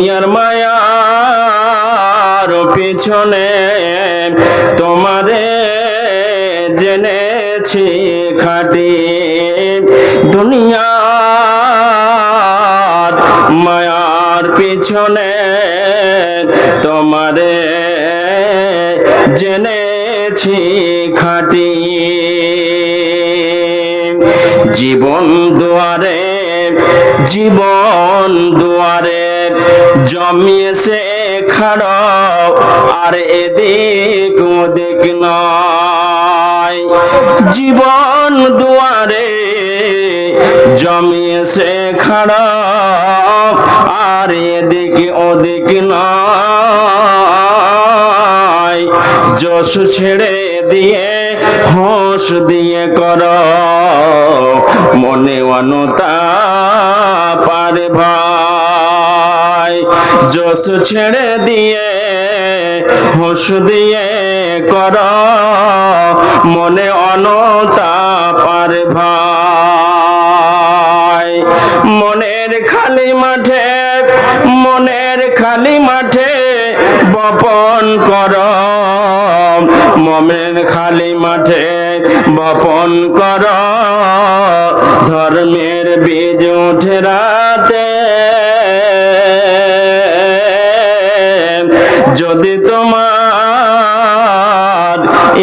দুনিয়ার মায়ার পিছনে তোমারে জেনেছি খাটি। দুনিয়ার মায়ার পিছনে তোমারে জেনেছি খাটি। জীবন দুয়ারে জীবন দুয়ারে জমিয়েছে খাড়ো, আর এদিক ওদিক নয়। জীবন দুয়ারে জমিয়েছে খাড়ো, আর এদিক ওদিক নয়। যশ ছেড়ে দিয়ে হোস দিয়ে কর। মনে অনুতা পারে ভাই। যশ ছেড়ে দিয়ে হোস দিয়ে কর। মনে অনতা পারে ভাই। মনের খালি মাঠে, মনের খালি মাঠে বপন কর। মমের খালি মাঠে বপন কর। ধর্মের বীজ উঠে রাতে। যদি তোমার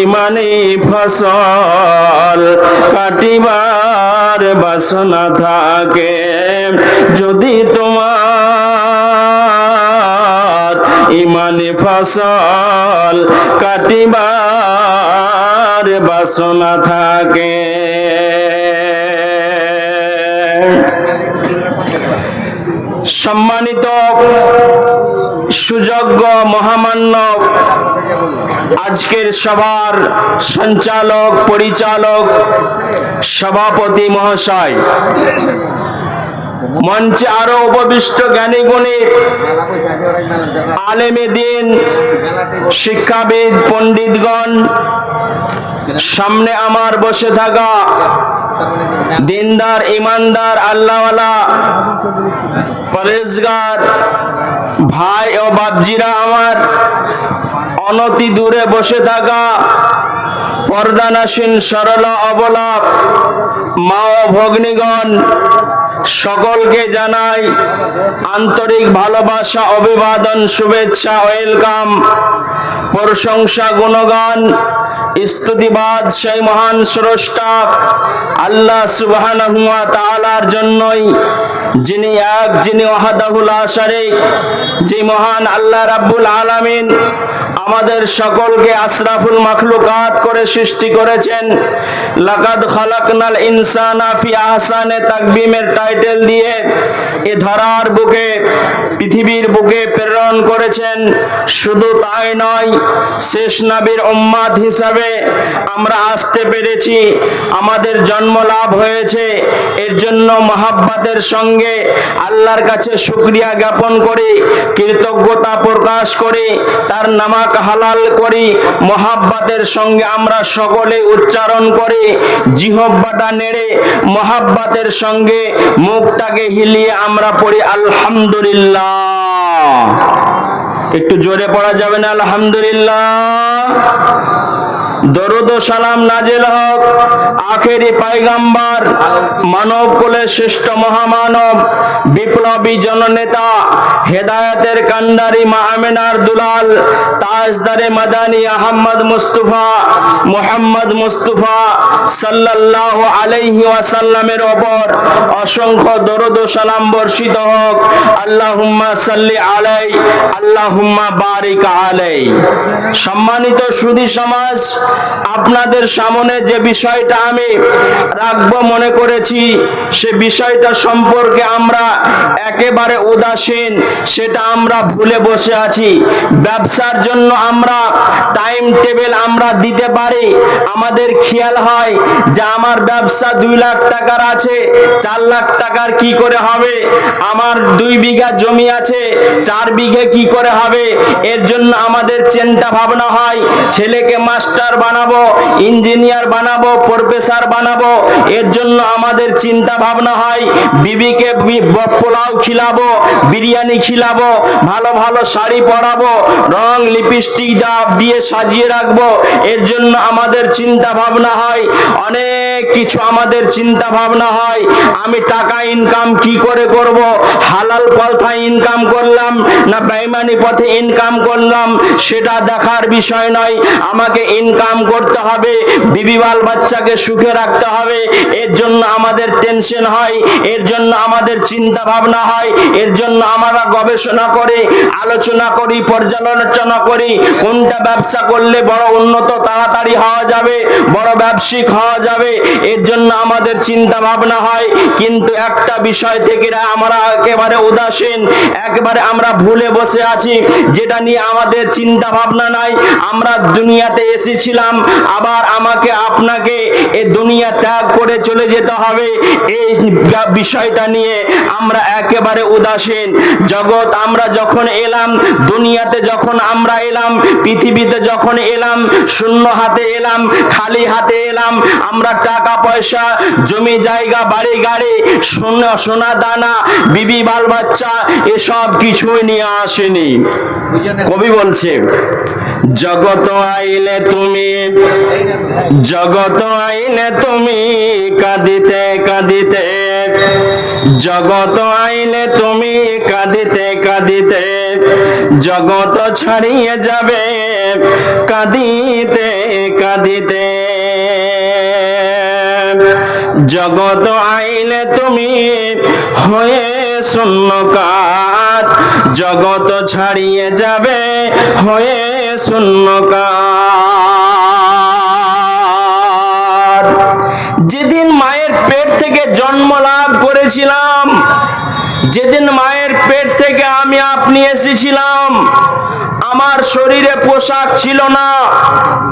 ইমানি ফসল কাটিবার বাসনা থাকে। যদি তোমার ইমানি ফসল কাটিবার বাসনা থাকে। সম্মানিত, সুযোগ্য, মহামান্য আজকের সবার সঞ্চালক, পরিচালক, সভাপতি মহাশয়। মঞ্চে আরও উপবিষ্ট জ্ঞানী গুণী আলেমে দিন, শিক্ষাবিদ, পণ্ডিতগণ, সামনে আমার বসে থাকা দিনদার, ইমানদার, আল্লাহওয়ালা পরেশগার ভাই ও বাপজিরা আমার অনতি দূরে বসে থাকা। পর্দানাসীন, সরলা অবলা মা ও ভগ্নীগণ, সকলকে জানাই আন্তরিক ভালোবাসা, অভিবাদন, শুভেচ্ছা, ওয়েলকাম। প্রশংসা, গুণগান, স্তুতিবাদ, সেই মহান স্রষ্টা আল্লাহ সুবহানাহু ওয়া তাআলার জন্যই, যিনি এক, যিনি ওয়াহাদাহুল আশারিক যে মহান আল্লাহ রাব্বুল আলামিন। আমাদের সকলকে আশরাফুল মাখলুকাত করে সৃষ্টি করেছেন। লাকাদ খালাকনাল ইনসানা ফি আহসানে তাকবিমের টাইটেল দিয়ে এ ধরার বুকে, পৃথিবীর বুকে প্রেরণ করেছেন। শুধু তাই নয়, শেষ নবীর উম্মাদ হিসাবে আমরা আসতে পেরেছি। আমাদের জন্ম লাভ হয়েছে। এর জন্য মহাব্বাতের সঙ্গে আল্লাহর কাছে শুক্রিয়া জ্ঞাপন করি, কৃতজ্ঞতা প্রকাশ করি, তার নামাক হালাল করি, মহাব্বাতের সঙ্গে আমরা সকলে উচ্চারণ করে। জিহব্বাটা নেড়ে, মহাব্বাতের সঙ্গে মুখটাকে হিলিয়ে আমরা পড়ি, আলহামদুলিল্লাহ। একটু জোরে পড়া যাবে না, আলহামদুলিল্লাহ? দরুদ সালাম নাজেল হক। আখেরি পাইগাম্বার, মানব কুলের শ্রেষ্ঠ মহামানব, বিপ্লবী জননেতা, হেদায়েতের কান্ডারি মা আমেনার দুলাল, তাজদারে মাদানী আহমদ মুস্তফা, মোহাম্মদ মুস্তফা সাল্লাল্লাহু আলাইহি ওয়াসাল্লামের ওপর অসংখ্য দরুদ সালাম বর্ষিত হোক। আল্লাহুম্মা সাল্লি আলাই, আল্লাহুম্মা বারিক আলাই। সম্মানিত সুধী সমাজ আপনাদের সামনে যে বিষয়টা আমি রাখব মনে করেছি, সে বিষয়টা সম্পর্কে আমরা একেবারে উদাসীন, সেটা আমরা ভুলে বসে আছি। ব্যবসার জন্য আমরা টাইম টেবিল আমরা দিতে পারি। আমাদের খেয়াল হয় যে আমার ব্যবসা দুই লাখ টাকার আছে, চার লাখ টাকার কি করে হবে? আমার দুই বিঘা জমি আছে, চার বিঘে কি করে হবে? এর জন্য আমাদের চিন্তা ভাবনা হয়, ছেলেকে মাস্টার বানাবো, ইঞ্জিনিয়ার বানাবো, প্রফেসর বানাবো, এর জন্য আমাদের চিন্তা ভাবনা হয়। বিবিকে পোলাও খিলাবো, বিরিয়ানি খিলাবো, ভালো ভালো শাড়ি পরাবো, রং লিপস্টিক দিয়ে সাজিয়ে রাখব। এর জন্য আমাদের চিন্তা ভাবনা হয়। অনেক কিছু আমাদের চিন্তা ভাবনা হয়। আমি টাকা ইনকাম কি করে করব? হালাল পথে ইনকাম করলাম না বেইমানি পথে ইনকাম করলাম? সেটা দেখার বিষয় নয়। আমাকে ইনকাম করতে হবে, বিবি বাল বাচ্চাকে সুখে রাখতে হবে, এর জন্য আমাদের টেনশন হয়, এর জন্য আমাদের চিন্তা ভাবনা হয়, এর জন্য আমরা গবেষণা করে, আলোচনা করি, পর্যালোচনা করি, কোনটা ব্যবসা করলে বড় উন্নত তাড়াতাড়ি হওয়া যাবে, বড় ব্যবসায়িক হওয়া যাবে, এর জন্য আমাদের চিন্তা ভাবনা হয়, কিন্তু একটা বিষয় থেকে আমরা একেবারে উদাসীন, একবারে আমরা ভুলে বসে আছি, যেটা নিয়ে আমাদের চিন্তা ভাবনা নাই, আমরা দুনিয়াতে এসেছিলাম আবার আমাকে আপনাকে এ দুনিয়া ত্যাগ করে চলে যেতে হবে। এই বিষয়টা নিয়ে আমরা একেবারে উদাসীন। জগৎ আমরা যখন এলাম, দুনিয়াতে যখন আমরা এলাম, পৃথিবীতে যখন এলাম, শূন্য হাতে এলাম, খালি হাতে এলাম, আমরা টাকা, পয়সা, জমি, জায়গা, বাড়ি, গাড়ি, সোনা সোনা, দানা, বিবি, বাল, বাচ্চা, এসব কিছুই নিয়ে আসেনি। কবি বলছে জগত আইলে তুমি, জগত আইলে তুমি কাঁদিতে কাঁদিতে, জগত আইলে তুমি কাঁদিতে কাঁদিতে, জগত ছাড়িয়ে যাবে কাঁদিতে কাঁদিতে। জগত আইলে তুমি হয়ে শূন্য কাত জগত ছাড়িয়ে যাবে হয়ে শূন্য কাত যেদিন মায়ের পেট থেকে জন্ম লাভ করেছিলাম, যেদিন মায়ের পেট থেকে আমি আপনি এসেছিলাম আমার শরীরে পোশাক ছিল না।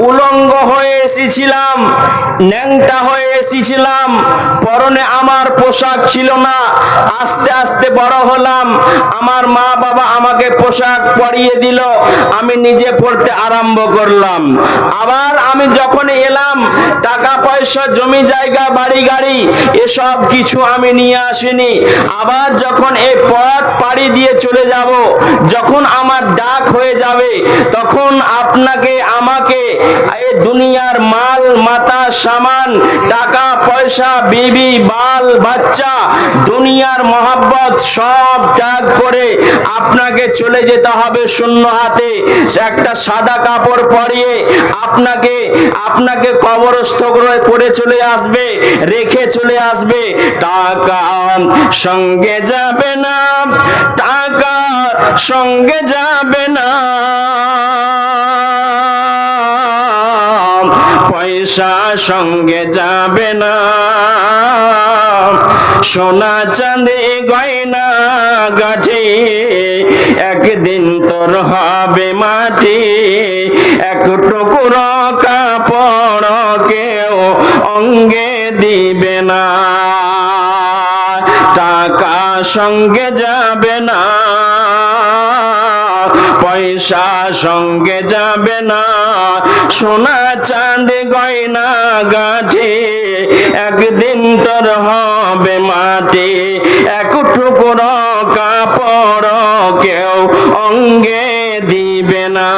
উলঙ্গ হয়ে এসেছিলাম, ন্যাংটা হয়ে এসেছিলাম, পরনে আমার পোশাক ছিল না। আস্তে আস্তে বড় হলাম, আমার মা বাবা আমাকে পোশাক পরিয়ে দিল, আমি নিজে পড়তে আরম্ভ করলাম। আবার আমি যখন এলাম, টাকা পয়সা, জমি জায়গা, বাড়ি গাড়ি, এসব কিছু আমি নিয়ে আসিনি। আবার যখন এই পথ পাড়ি দিয়ে চলে যাব, যখন আমার ডাক হয়ে যাবে, তখন আপনাকে, আমাকে এই দুনিয়ার মাল মাতা সামান, টাকা, পয়সা, বিবি, বাল, বাচ্চা, দুনিয়ার মহাব্বত সব ত্যাগ করে আপনাকে চলে যেতে হবে শূন্য হাতে। একটা সাদা কাপড় পরিয়ে আপনাকে আপনাকে কবরস্থ করে চলে আসবে, রেখে চলে আসবে। টাকা সঙ্গে যাবে না, টাকা সঙ্গে যাবে না। পয়সা সঙ্গে যাবে না। সোনা চাঁদে, গয়না গাছে একদিন তোর হবে মাটি। এক টুকরো কাপড় কেউ অঙ্গে দিবে না। টাকা সঙ্গে যাবে না। পয়সা সঙ্গে যাবে না। সোনা, চাঁদ, গয়না গাঠে একদিন তোর হবে মাটি। এক কাপড় কেউ অঙ্গে দিবে না।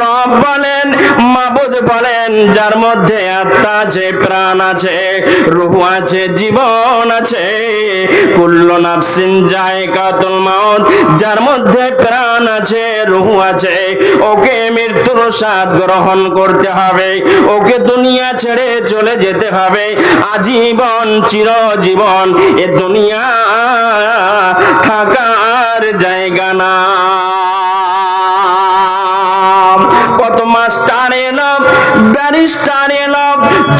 রব বলেন, মাবুদ বলেন, যার মধ্যে আত্মা আছে, প্রাণ আছে, রুহ আছে, জীবন আছে। নাফসিন যার মধ্যে প্রাণ আছে, রুহ আছে। ওকে মৃত্যুর স্বাদ গ্রহণ করতে হবে। ওকে দুনিয়া ছেড়ে চলে যেতে হবে। আজীবন চিরজীবন এ দুনিয়া থাকার জায়গা না। কত মাস্টার এলো ব্যারিস্টার এলো,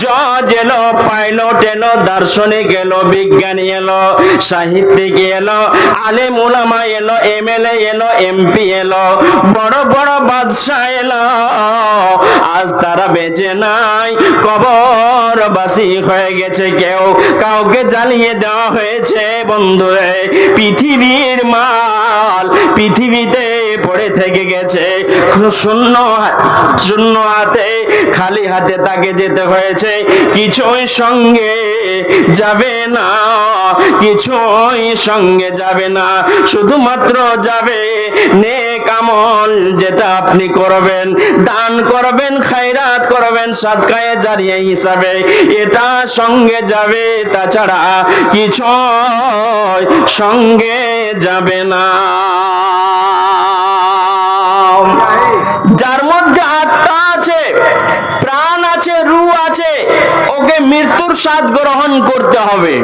জজ এলো, পাইলট এলো, দার্শনিক এলো, বিজ্ঞানী এলো, সাহিত্যিক এলো, আলেম ওলামা এলো, এমএলএ এলো, এমপি এলো, বড় বড় বাদশাহ এলো। আজ তারা বেঁচে নাই কবর বাসি হয়ে গেছে কেউ। কাউকে জ্বালিয়ে দেওয়া হয়েছে, বন্ধুরে, পৃথিবীর মাল পৃথিবীতে পড়ে থেকে গেছে। শূন্য শূন্য হাতে খালি হাতে তাকে যেতে হয়েছে, কিছুই সঙ্গে যাবে না, কিছুই সঙ্গে যাবে না, শুধুমাত্র যাবে নেক আমল যেটা আপনি করবেন, দান করবেন, খায়রাত করবেন, সাদকায়ে জারিয়া হিসাবে এটা সঙ্গে যাবে, তাছাড়া কিছু সঙ্গে যাবে না। যার মধ্যে আত্মা আছে রু আছে ওকে মৃত্যুর স্বাদ গ্রহণ করতে হবে।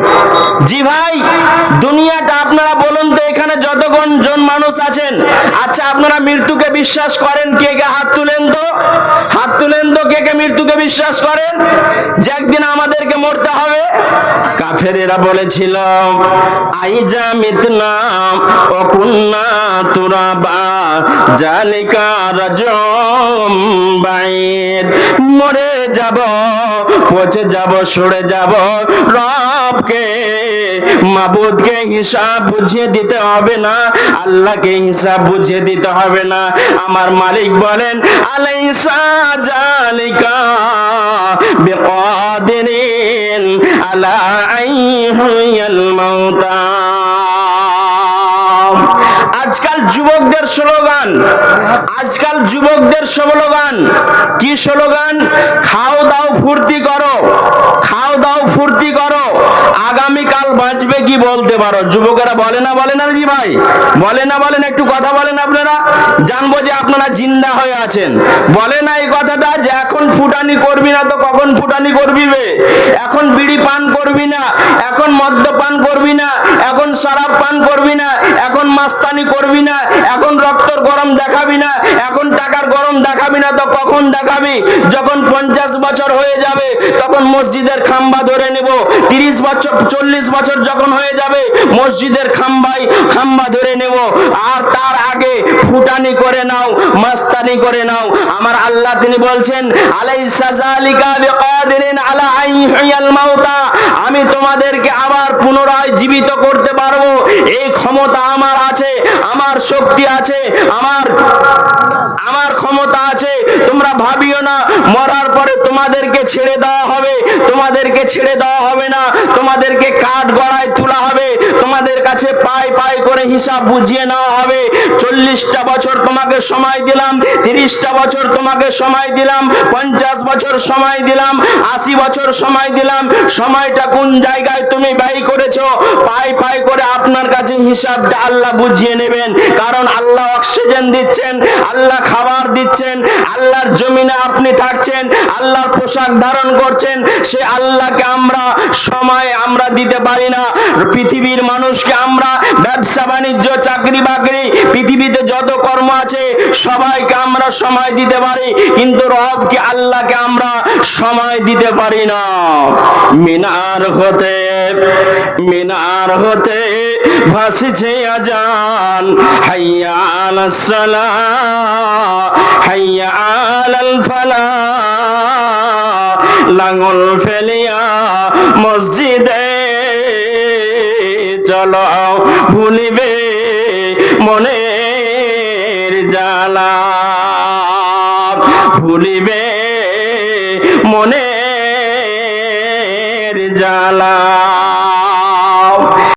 জি ভাই, দুনিয়াটা আপনারা বলুন তো, এখানে যতক্ষণ জন মানুষ আছেন। আচ্ছা আপনারা মৃত্যুকে বিশ্বাস করেন? কে কে হাত তুলেন তো? হাত তুলেন তো, কে কে মৃত্যুকে বিশ্বাস করেন? যে একদিন আমাদেরকে মরতে হবে। কাফেরেরা বলেছিল, আইজা মিতনাম ও কুন্না তুরাবা, জালিকা রাজম বাইদ। মরে যাব, পচে যাব, সরে যাব। রবকে, মাবুদকে হিসাব বুঝিয়ে দিতে হবে না, আল্লাহকে হিসাব বুঝিয়ে দিতে হবে না। আমার মালিক বলেন, আলাইসা জালিকা বিকাদিরিন আলা আইহুয়াল মাউতা। আজকাল যুবকদের স্লোগান, আজকাল যুবকদের স্লোগান, কি স্লোগান? খাও দাও ফুর্তি করো, খাও দাও ফুর্তি করো, আগামীকাল বাঁচবে কি বলতে পারো? যুবকেরা বলে না বলে না জি ভাই? বলে না বলেন একটু কথা বলেন আপনারা। জানব যে আপনারা জিন্দা হয়ে আছেন। বলে না এই কথাটা যে এখন ফুটানি করবি না তো কখন ফুটানি করবি বে? এখন বিড়ি পান করবি না, এখন মদ্যপান করবি না, এখন শরাব পান করবি না, এখন মাস্তানি করবি না, এখন রক্তর গরম দেখাবি না, এখন টাকার গরম দেখাবি না, তো কখন দেখাবি? যখন পঞ্চাশ বছর হয়ে যাবে, তখন মসজিদের খাম্বা ধরে নেব। তিরিশ বছর, চল্লিশ বছর যখন হয়ে যাবে, মসজিদের খাম্বাই, খাম্বা ধরে নেব। আর তার আগে ফুটানি করে নাও, মাস্তানি করে নাও। আমার আল্লাহ তিনি বলছেন, আলাইসা জালিকা বিকাদিরিন আলা আইহিয়াল মাউতা। আমি তোমাদেরকে আবার পুনরায় জীবিত করতে পারব। এই ক্ষমতা আমার আছে, আমার শক্তি আছে, আমার আমার ক্ষমতা আছে। তোমরা ভাবিও না, মরার পরে তোমাদেরকে ছেড়ে দেওয়া হবে, তোমাদেরকে ছেড়ে দেওয়া হবে না, তোমাদেরকে কাঠ গড়ায় তোলা হবে। তোমাদের কাছে পাই পাই করে হিসাব বুঝিয়ে নেওয়া হবে। চল্লিশটা বছর তোমাকে সময় দিলাম, তিরিশটা বছর তোমাকে সময় দিলাম, পঞ্চাশ বছর সময় দিলাম, আশি বছর সময় দিলাম। সময়টা কোন জায়গায় তুমি ব্যয় করেছ? পাই পাই করে আপনার কাছে হিসাবটা আল্লাহ বুঝিয়ে নেবেন। কারণ আল্লাহ অক্সিজেন দিচ্ছেন, আল্লাহ খাবার দিচ্ছেন, আল্লাহর জমিনে আপনি থাকছেন, আল্লাহর পোশাক ধারণ করছেন। সে আল্লাহকে আমরা সময় আমরা দিতে পারি না। পৃথিবীর মানুষকে আমরা ব্যবসা, বাণিজ্য, চাকরি, বাকরি, পৃথিবীতে যত কর্ম আছে, সবাইকে আমরা সময় দিতে পারি, কিন্তু রবকে, আল্লাহকে আমরা সময় দিতে পারি না। মিনার হতে মিনার হতে ভাসছে আজান, হাইয়া আলাস সালাহ হাইয়া আলাল ফালাহ লাঙ্গল ফেলিয়া মসজিদে চলো ভুলিবে মনের জ্বালা। ভুলিবে মনের জ্বালা।